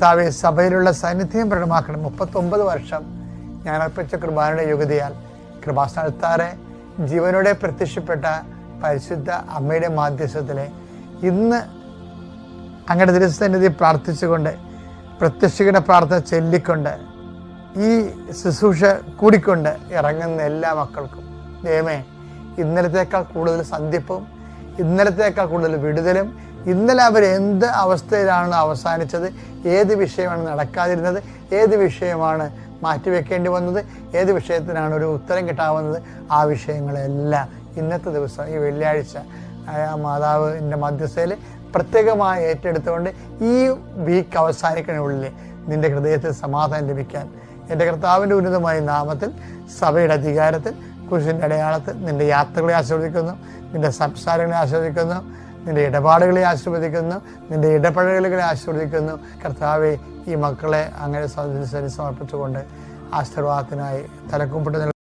കർത്താവെ സഭയിലുള്ള സാന്നിധ്യം പ്രകടമാക്കണം. മുപ്പത്തൊമ്പത് വർഷം ഞാൻ അർപ്പിച്ച കൃപാനയുടെ യോഗ്യതയാൽ കൃപാസ്ഥാനത്താറെ ജീവനോടെ പ്രത്യക്ഷപ്പെട്ട പരിശുദ്ധ അമ്മയുടെ മാധ്യസ്ഥത്തിലെ ഇന്ന് അങ്ങയുടെ തിരുസന്നിധി പ്രാർത്ഥിച്ചുകൊണ്ട് പ്രത്യക്ഷയുടെ പ്രാർത്ഥന ചൊല്ലിക്കൊണ്ട് ഈ ശുശ്രൂഷ കൂടിക്കൊണ്ട് ഇറങ്ങുന്ന എല്ലാ മക്കൾക്കും. ദൈവമേ ഇന്നലത്തേക്കാൾ കൂടുതൽ സന്ധിപ്പും ഇന്നലത്തേക്കാൾ കൂടുതൽ വിടുതലും ഇന്നലെ അവർ എന്ത് അവസ്ഥയിലാണ് അവസാനിച്ചത്? ഏത് വിഷയമാണ് നടക്കാതിരുന്നത്? ഏത് വിഷയമാണ് മാറ്റിവെക്കേണ്ടി വന്നത്? ഏത് വിഷയത്തിനാണ് ഒരു ഉത്തരം കിട്ടാവുന്നത്? ആ വിഷയങ്ങളെല്ലാം ഇന്നത്തെ ദിവസം ഈ വെള്ളിയാഴ്ച മാതാവിന്റെ മധ്യസ്ഥയിൽ പ്രത്യേകമായി ഏറ്റെടുത്തുകൊണ്ട് ഈ വീക്ക് അവസാനിക്കണുള്ളിൽ നിന്റെ ഹൃദയത്തിൽ സമാധാനം ലഭിക്കാൻ എന്റെ കർത്താവിന്റെ ഉന്നതമായ നാമത്തിൽ സഭയുടെ അധികാരത്തിൽ കുരിശിന്റെ അടയാളത്തിൽ നിന്റെ യാത്രകളെ ആസ്വദിക്കുന്നു നിന്റെ സംസാരങ്ങളെ ആസ്വദിക്കുന്നു നിന്റെ ഇടപാടുകളെ ആശീർവദിക്കുന്നു നിന്റെ ഇടപഴകലുകളെ ആശീർവദിക്കുന്നു. കർത്താവെ ഈ മക്കളെ അങ്ങനെ സമർപ്പിച്ചുകൊണ്ട് ആശീർവാദത്തിനായി തലക്കുമ്പിട്ട്